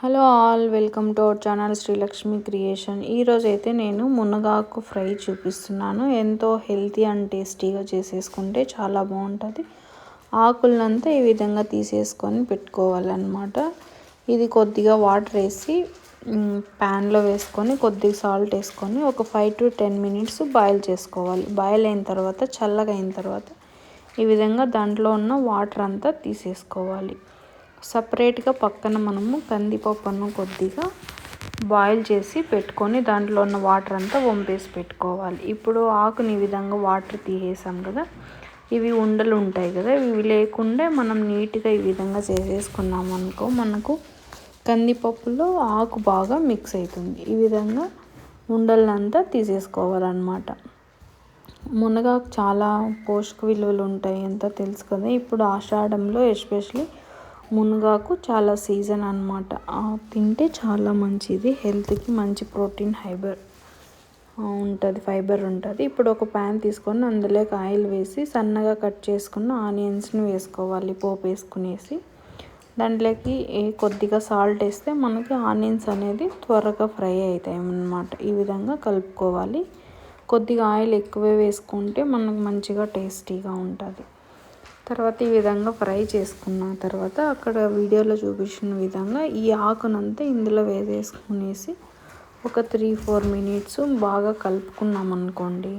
Hello all welcome to our channel Srilakshmi creation. ఈరోజు అయితే నేను మునగాకు ఫ్రై చూపిస్తున్నాను. ఎంతో హెల్తీ అండ్ టేస్టీగా చేసేసుకుంటే చాలా బాగుంటుంది. ఆకులంతా ఈ విధంగా తీసేసుకొని పెట్టుకోవాలన్నమాట. ఇది కొద్దిగా వాటర్ వేసి ప్యాన్లో వేసుకొని కొద్దిగా సాల్ట్ వేసుకొని ఒక five to ten minutes boil చేసుకోవాలి. బాయిల్ అయిన తర్వాత చల్లగా అయిన తర్వాత ఈ విధంగా దాంట్లో ఉన్న వాటర్ అంతా తీసేసుకోవాలి. సపరేట్గా పక్కన మనము కందిపప్పును కొద్దిగా బాయిల్ చేసి పెట్టుకొని దాంట్లో ఉన్న వాటర్ అంతా వంపేసి పెట్టుకోవాలి. ఇప్పుడు ఆకుని ఈ విధంగా వాటర్ తీసేసాం కదా ఇవి ఉండలు ఉంటాయి కదా ఇవి లేకుండా మనం నీట్గా ఈ విధంగా చేసేసుకున్నాం అనుకో మనకు కందిపప్పులో ఆకు బాగా మిక్స్ అవుతుంది. ఈ విధంగా ఉండలంతా తీసేసుకోవాలన్నమాట. మునగాకు చాలా పోషక విలువలు ఉంటాయి అంతా తెలుసు కదా ఇప్పుడు ఆషాఢంలో ఎస్పెషలీ మునగాకు చాలా సీజన్ అనమాట తింటే చాలా మంచిది. హెల్త్కి మంచి ప్రోటీన్ ఫైబర్ ఉంటుంది. ఫైబర్ ఉంటుంది. ఇప్పుడు ఒక ప్యాన్ తీసుకొని అందులోకి ఆయిల్ వేసి సన్నగా కట్ చేసుకున్న ఆనియన్స్ని వేసుకోవాలి. పోపు వేసుకునేసి. దాంట్లోకి కొద్దిగా సాల్ట్ వేస్తే మనకి ఆనియన్స్ అనేది త్వరగా ఫ్రై అవుతాయి అన్నమాట. ఈ విధంగా కలుపుకోవాలి. కొద్దిగా ఆయిల్ ఎక్కువే వేసుకుంటే మనకు మంచిగా టేస్టీగా ఉంటుంది. తర్వాత ఈ విధంగా ఫ్రై చేసుకున్న తర్వాత అక్కడ వీడియోలో చూపించిన విధంగా ఈ ఆకునంతా ఇందులో వేసేసుకునేసి ఒక త్రీ ఫోర్ మినిట్స్ బాగా కలుపుకున్నాం అనుకోండి.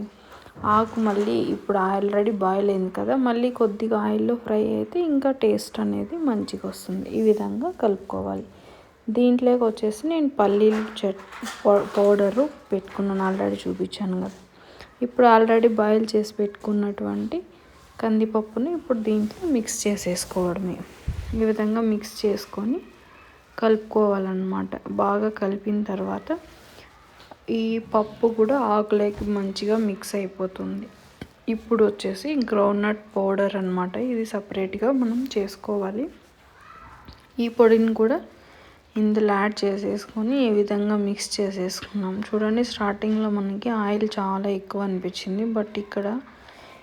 ఆకు మళ్ళీ ఇప్పుడు ఆల్రెడీ బాయిల్ అయింది కదా మళ్ళీ కొద్దిగా ఆయిల్లో ఫ్రై అయితే ఇంకా టేస్ట్ అనేది మంచిగా వస్తుంది. ఈ విధంగా కలుపుకోవాలి. దీంట్లోకి వచ్చేసి నేను పల్లీలు చెట్ పౌడరు పెట్టుకున్నాను ఆల్రెడీ చూపించాను కదా. ఇప్పుడు ఆల్రెడీ బాయిల్ చేసి పెట్టుకున్నటువంటి కందిపప్పుని ఇప్పుడు దీంట్లో మిక్స్ చేసేసుకోవడమే. ఈ విధంగా మిక్స్ చేసుకొని కలుపుకోవాలన్నమాట. బాగా కలిపిన తర్వాత ఈ పప్పు కూడా ఆకులేకి మంచిగా మిక్స్ అయిపోతుంది. ఇప్పుడు వచ్చేసి గ్రౌండ్నట్ పౌడర్ అనమాట ఇది సపరేట్గా మనం చేసుకోవాలి. ఈ పొడిని కూడా ఇందులో యాడ్ చేసేసుకొని ఈ విధంగా మిక్స్ చేసేసుకున్నాం. చూడండి స్టార్టింగ్లో మనకి ఆయిల్ చాలా ఎక్కువ అనిపించింది. బట్ ఇక్కడ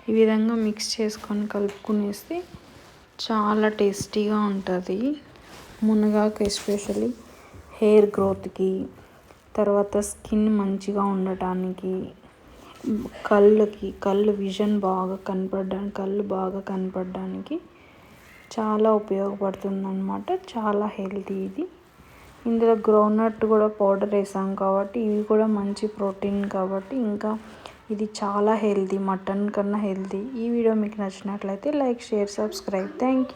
ఈ విధంగా మిక్స్ చేసుకొని కలుపుకునేస్తే చాలా టేస్టీగా ఉంటుంది. మునగాకు ఎస్పెషల్లీ హెయిర్ గ్రోత్కి తర్వాత స్కిన్ మంచిగా ఉండటానికి కళ్ళకి కళ్ళు విజన్ బాగా కనపడడానికి కళ్ళు బాగా కనపడడానికి చాలా ఉపయోగపడుతుంది అనమాట చాలా హెల్తీ ఇది. ఇందులో గ్రౌండ్నట్ కూడా పౌడర్ వేసాం కాబట్టి ఇవి కూడా మంచి ప్రోటీన్ కాబట్టి ఇంకా ఇది చాలా హెల్తీ మటన్ కన్నా హెల్తీ. ఈ వీడియో మీకు నచ్చినట్లయితే like share subscribe. Thank you